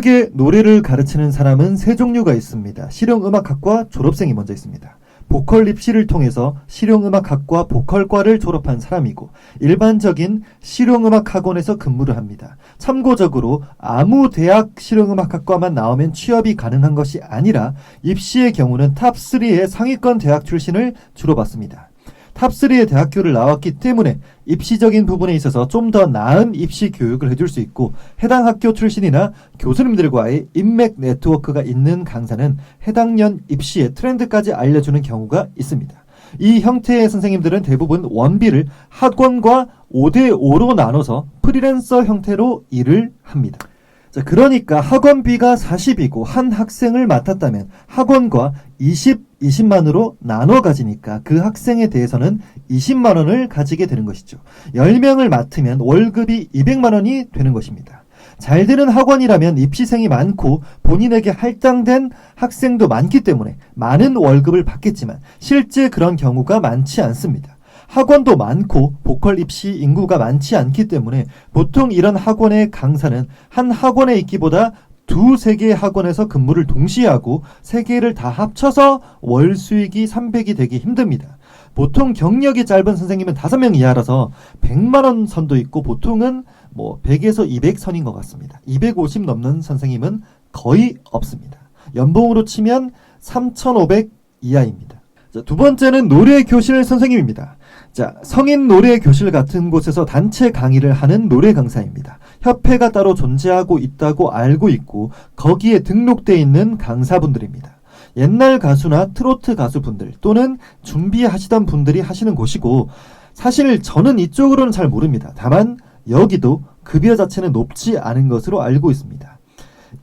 크게 노래를 가르치는 사람은 세 종류가 있습니다. 실용음악학과 졸업생이 먼저 있습니다. 보컬 입시를 통해서 실용음악학과 보컬과를 졸업한 사람이고 일반적인 실용음악학원에서 근무를 합니다. 참고적으로 아무 대학 실용음악학과만 나오면 취업이 가능한 것이 아니라 입시의 경우는 탑3의 상위권 대학 출신을 주로 받습니다. 탑3의 대학교를 나왔기 때문에 입시적인 부분에 있어서 좀 더 나은 입시 교육을 해줄 수 있고 해당 학교 출신이나 교수님들과의 인맥 네트워크가 있는 강사는 해당 년 입시의 트렌드까지 알려주는 경우가 있습니다. 이 형태의 선생님들은 대부분 원비를 학원과 5대5로 나눠서 프리랜서 형태로 일을 합니다. 자, 그러니까 학원비가 40이고 한 학생을 맡았다면 학원과 20, 20만으로 나눠 가지니까 그 학생에 대해서는 20만 원을 가지게 되는 것이죠. 10명을 맡으면 월급이 200만 원이 되는 것입니다. 잘 되는 학원이라면 입시생이 많고 본인에게 할당된 학생도 많기 때문에 많은 월급을 받겠지만 실제 그런 경우가 많지 않습니다. 학원도 많고 보컬 입시 인구가 많지 않기 때문에 보통 이런 학원의 강사는 한 학원에 있기보다 두세 개의 학원에서 근무를 동시에 하고 세 개를 다 합쳐서 월 수익이 300이 되기 힘듭니다. 보통 경력이 짧은 선생님은 5명 이하라서 100만 원 선도 있고 보통은 뭐 100에서 200 선인 것 같습니다. 250 넘는 선생님은 거의 없습니다. 연봉으로 치면 3,500 이하입니다. 자, 두 번째는 노래 교실 선생님입니다. 자, 성인 노래 교실 같은 곳에서 단체 강의를 하는 노래 강사입니다. 협회가 따로 존재하고 있다고 알고 있고 거기에 등록돼 있는 강사분들입니다. 옛날 가수나 트로트 가수분들 또는 준비하시던 분들이 하시는 곳이고 사실 저는 이쪽으로는 잘 모릅니다. 다만 여기도 급여 자체는 높지 않은 것으로 알고 있습니다.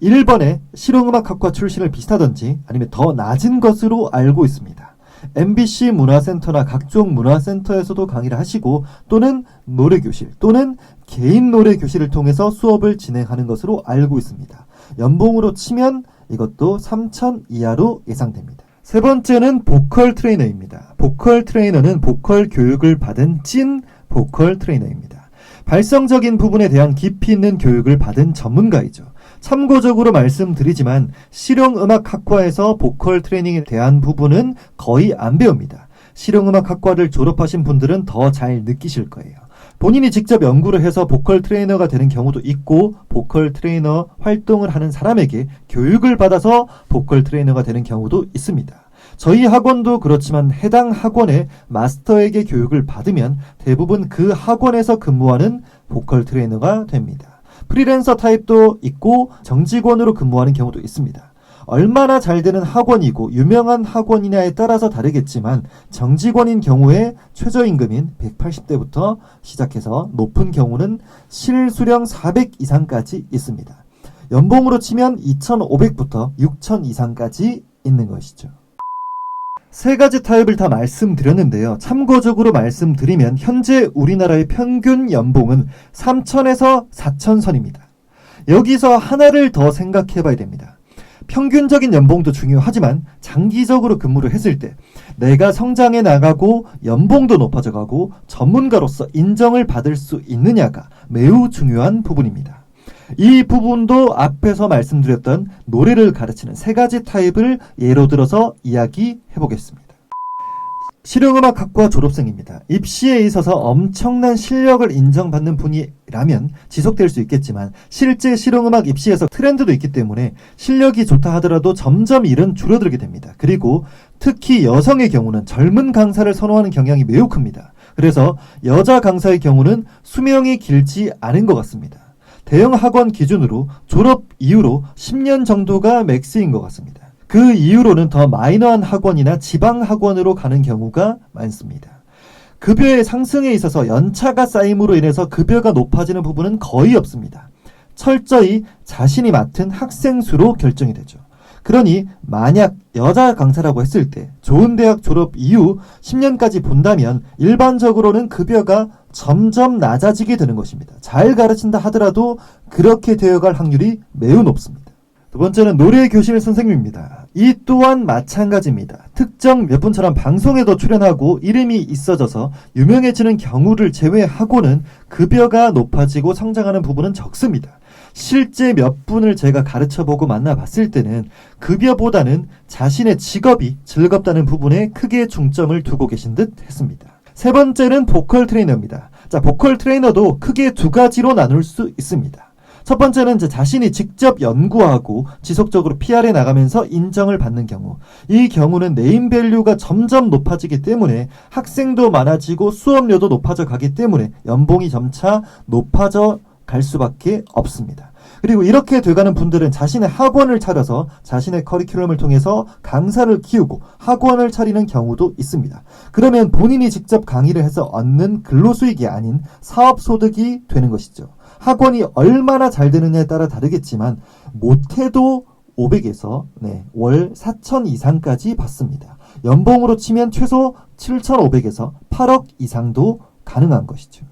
1번에 실용음악학과 출신을 비슷하던지 아니면 더 낮은 것으로 알고 있습니다. MBC 문화센터나 각종 문화센터에서도 강의를 하시고 또는 노래교실 또는 개인 노래교실을 통해서 수업을 진행하는 것으로 알고 있습니다. 연봉으로 치면 이것도 3천 이하로 예상됩니다. 세 번째는 보컬 트레이너입니다. 보컬 트레이너는 보컬 교육을 받은 찐 보컬 트레이너입니다. 발성적인 부분에 대한 깊이 있는 교육을 받은 전문가이죠. 참고적으로 말씀드리지만 실용음악 학과에서 보컬 트레이닝에 대한 부분은 거의 안 배웁니다. 실용음악 학과를 졸업하신 분들은 더 잘 느끼실 거예요. 본인이 직접 연구를 해서 보컬 트레이너가 되는 경우도 있고 보컬 트레이너 활동을 하는 사람에게 교육을 받아서 보컬 트레이너가 되는 경우도 있습니다. 저희 학원도 그렇지만 해당 학원의 마스터에게 교육을 받으면 대부분 그 학원에서 근무하는 보컬 트레이너가 됩니다. 프리랜서 타입도 있고 정직원으로 근무하는 경우도 있습니다. 얼마나 잘 되는 학원이고 유명한 학원이냐에 따라서 다르겠지만 정직원인 경우에 최저임금인 180대부터 시작해서 높은 경우는 실수령 400 이상까지 있습니다. 연봉으로 치면 2,500부터 6,000 이상까지 있는 것이죠. 세 가지 타입을 다 말씀드렸는데요. 참고적으로 말씀드리면 현재 우리나라의 평균 연봉은 3천에서 4천 선입니다. 여기서 하나를 더 생각해 봐야 됩니다. 평균적인 연봉도 중요하지만 장기적으로 근무를 했을 때 내가 성장해 나가고 연봉도 높아져 가고 전문가로서 인정을 받을 수 있느냐가 매우 중요한 부분입니다. 이 부분도 앞에서 말씀드렸던 노래를 가르치는 세 가지 타입을 예로 들어서 이야기해 보겠습니다. 실용음악학과 졸업생입니다. 입시에 있어서 엄청난 실력을 인정받는 분이라면 지속될 수 있겠지만 실제 실용음악 입시에서 트렌드도 있기 때문에 실력이 좋다 하더라도 점점 일은 줄어들게 됩니다. 그리고 특히 여성의 경우는 젊은 강사를 선호하는 경향이 매우 큽니다. 그래서 여자 강사의 경우는 수명이 길지 않은 것 같습니다. 대형 학원 기준으로 졸업 이후로 10년 정도가 맥스인 것 같습니다. 그 이후로는 더 마이너한 학원이나 지방 학원으로 가는 경우가 많습니다. 급여의 상승에 있어서 연차가 쌓임으로 인해서 급여가 높아지는 부분은 거의 없습니다. 철저히 자신이 맡은 학생 수로 결정이 되죠. 그러니 만약 여자 강사라고 했을 때 좋은 대학 졸업 이후 10년까지 본다면 일반적으로는 급여가 점점 낮아지게 되는 것입니다. 잘 가르친다 하더라도 그렇게 되어갈 확률이 매우 높습니다. 두 번째는 노래 교실 선생님입니다. 이 또한 마찬가지입니다. 특정 몇 분처럼 방송에도 출연하고 이름이 있어져서 유명해지는 경우를 제외하고는 급여가 높아지고 성장하는 부분은 적습니다. 실제 몇 분을 제가 가르쳐 보고 만나봤을 때는 급여보다는 자신의 직업이 즐겁다는 부분에 크게 중점을 두고 계신 듯 했습니다. 세 번째는 보컬 트레이너입니다. 자, 보컬 트레이너도 크게 두 가지로 나눌 수 있습니다. 첫 번째는 이제 자신이 직접 연구하고 지속적으로 PR에 나가면서 인정을 받는 경우. 이 경우는 네임밸류가 점점 높아지기 때문에 학생도 많아지고 수업료도 높아져 가기 때문에 연봉이 점차 높아져 갈 수밖에 없습니다. 그리고 이렇게 돼가는 분들은 자신의 학원을 차려서 자신의 커리큘럼을 통해서 강사를 키우고 학원을 차리는 경우도 있습니다. 그러면 본인이 직접 강의를 해서 얻는 근로수익이 아닌 사업소득이 되는 것이죠. 학원이 얼마나 잘 되느냐에 따라 다르겠지만 못해도 500에서 네, 월 4천 이상까지 받습니다. 연봉으로 치면 최소 7,500에서 8억 이상도 가능한 것이죠.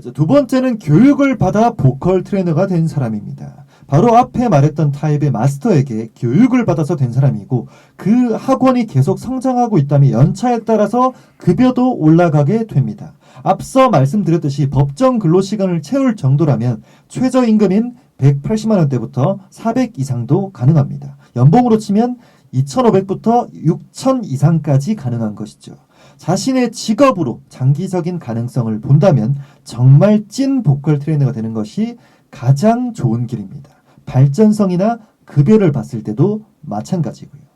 두 번째는 교육을 받아 보컬 트레이너가 된 사람입니다. 바로 앞에 말했던 타입의 마스터에게 교육을 받아서 된 사람이고 그 학원이 계속 성장하고 있다면 연차에 따라서 급여도 올라가게 됩니다. 앞서 말씀드렸듯이 법정 근로시간을 채울 정도라면 최저임금인 180만 원대부터 400 이상도 가능합니다. 연봉으로 치면 2,500부터 6,000 이상까지 가능한 것이죠. 자신의 직업으로 장기적인 가능성을 본다면 정말 찐 보컬 트레이너가 되는 것이 가장 좋은 길입니다. 발전성이나 급여를 봤을 때도 마찬가지고요.